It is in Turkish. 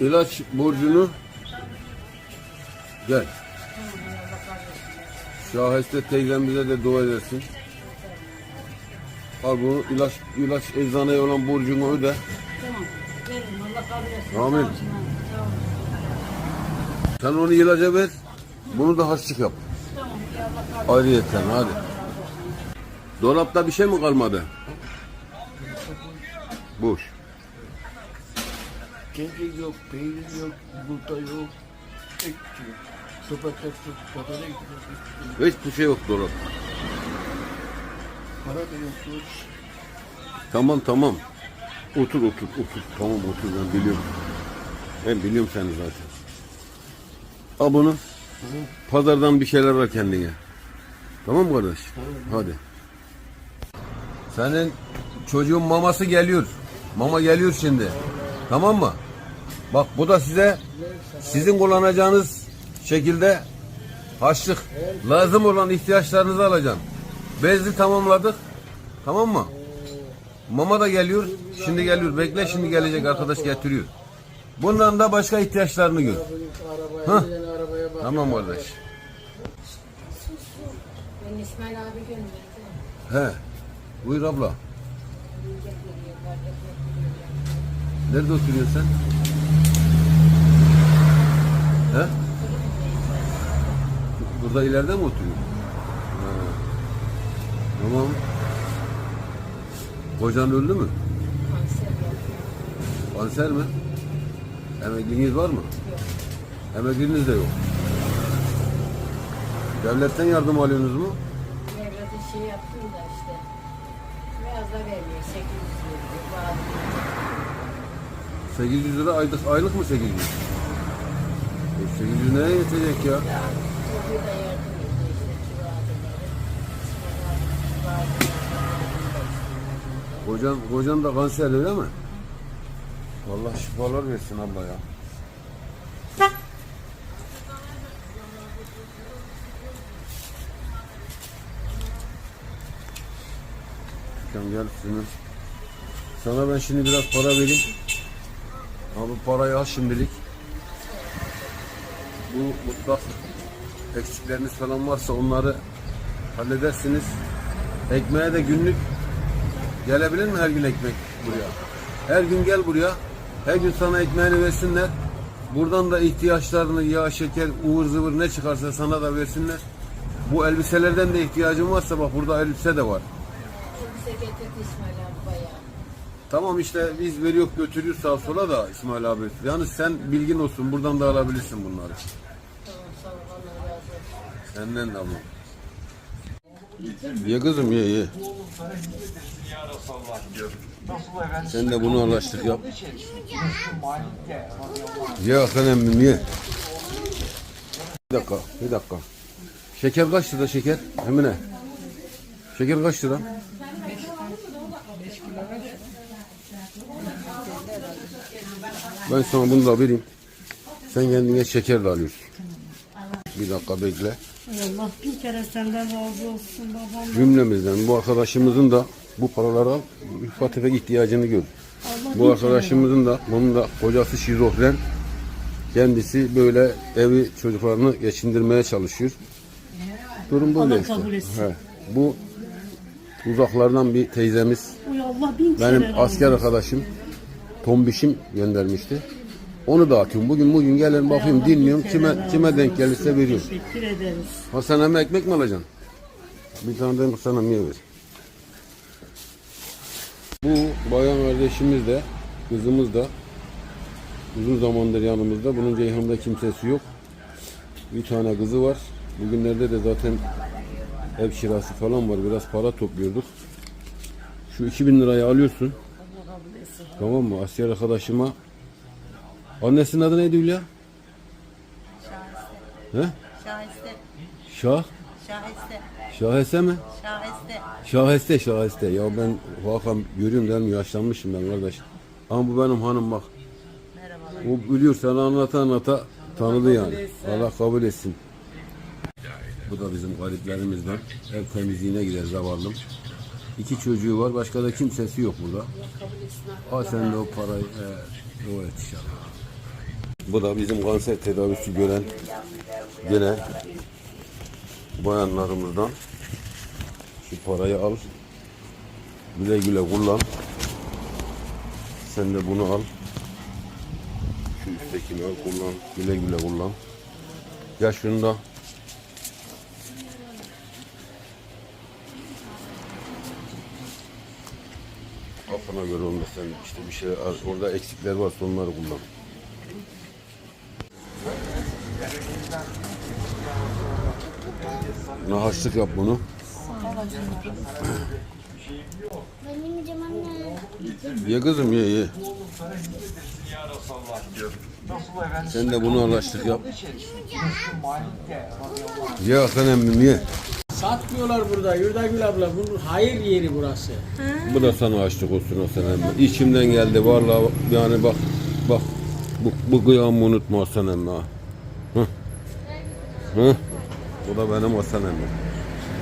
İlaç borcunu gel. Şahiste teyzemize de dua edersin. Al bunu ilaç ilaç eczaneye olan borcunu öde. Tamam. Verin Allah kabul etsin. Sen onu ilaca ver. Bunu da harçlık yap. Tamam. Ayrıyeten hadi. Dolapta bir şey mi kalmadı? Boş. Kedi yok, peynir yok, yumurta yok, et yok. Sokakta çok pazara gidiyor. Hiçbir şey yok dolap. Para da yok. Tamam tamam. Otur otur otur. Tamam otur ben biliyorum. Ben biliyorum seni zaten. Al bunu. Pazardan bir şeyler al kendine. Tamam mı kardeş? Hadi. Senin çocuğun maması geliyor. Mama geliyor şimdi. Tamam mı? Bak bu da size sizin kullanacağınız şekilde haçlık lazım olan ihtiyaçlarınızı alacaksın. Bezi tamamladık. Tamam mı? Mama da geliyor. Şimdi geliyor. Bekle şimdi gelecek arkadaş getiriyor. Bundan da başka ihtiyaçlarını gör. Bak. Tamam kardeş. Ben İsmail abi. He. Buyur abla. Nerede oturuyorsun sen? He? Burada ileride mi oturuyorsun? Ha. Tamam. Kocan öldü mü? Kanser mi? Emekliliğiniz var mı? Emekliliğiniz de yok. Devletten yardım alıyorsunuz mu? Devlete şey yaptım da işte. Biraz da vermiyor. 800 veriyor. Bazı 800 lira aylık, aylık mı 800? E 800 nereye yetecek ya? Kocan, kocan da kanser öyle mi? Allah şifalar versin abla ya. Sen gel şunu. Sana ben şimdi biraz para vereyim. Abi parayı al şimdilik. Bu mutlak eksikleriniz falan varsa onları halledersiniz. Ekmeğe de günlük Gelebilir mi her gün ekmek buraya? Her gün gel buraya. Her gün sana ekmeğini versinler. Buradan da ihtiyaçlarını yağ, şeker, ıvır zıvır ne çıkarsa sana da versinler. Bu elbiselerden de ihtiyacın varsa bak burada elbise de var. Elbise getirdi İsmail abi. Tamam işte biz veriyor götürüyoruz sağa sola da İsmail abi. Yani sen bilgin olsun buradan da alabilirsin bunları. Senden de abla. Ye kızım ye ye. Sen de bunu anlaştık yap. Ye Hakan emmim ye. Bir dakika, bir dakika. Şeker kaç lira şeker? Emine. Şeker kaç lira? Ben sana bunu da vereyim. Sen kendine şeker de alıyorsun. Bir dakika bekle. Allah bin kere senden razı olsun babam. Cümlemizden bu arkadaşımızın da bu paraları al, ufak tefek ihtiyacını gör. Bu arkadaşımızın da, bunun da kocası şizofren. Kendisi böyle evi çocuklarını geçindirmeye çalışıyor. Durum böyle Allah işte. kabul etsin. He. Bu uzaklardan bir teyzemiz, Allah bin kere benim razı asker arkadaşım Tombiş'im göndermişti. Onu dağıtıyorum. Bugün bugün gelen bakayım dinliyorum. Kime kime denk gelirse veriyorum. Teşekkür ederiz. Ekmek mi alacaksın? Bir tane de Hasan emmiye ver. Bu bayan kardeşimiz de kızımız da uzun zamandır yanımızda. Bunun Ceyhan'da kimsesi yok. Bir tane kızı var. Bugünlerde de zaten ev kirası falan var. Biraz para topluyorduk. Şu 2000 lirayı alıyorsun. Tamam mı? Asker arkadaşıma. Annesinin adı neydi Hülya? He? Şahiste, Şah? şahiste, Şahese mi? şahiste. Şaheste şaheste. Ya ben Hakan görüyorum değil mi? Yaşlanmışım ben kardeş. Ama bu benim hanım bak. Merhabalar. O biliyor sana anlata anlata tanıdı yani. Allah kabul etsin. Bu da bizim gariplerimizden. Ev temizliğine gider zavallım. İki çocuğu var. Başka da kimsesi yok burada. Al sen de o parayı. Evet, dua et inşallah. Bu da bizim kanser tedavisi gören gene bayanlarımızdan şu parayı al. Güle güle kullan. Sen de bunu al. Şu üsttekini al kullan. Güle güle kullan. Ya şunu da. Kafana göre olmaz sen işte bir şey orada eksikler varsa onları kullan. Buna haçlık yap bunu. Ben yemeyeceğim anne. Ye kızım ye ye. Sen de bunu haçlık yap. Ye Hasan emmim ye. Satmıyorlar burada Yurda Gül abla. Bunun hayır yeri burası. Bu da sana açlık olsun Hasan emmi. İçimden geldi vallahi yani bak bak bu, bu kıyamı unutma Hasan emmi ha. Hı. Hı. Bu da benim Hasan emmi.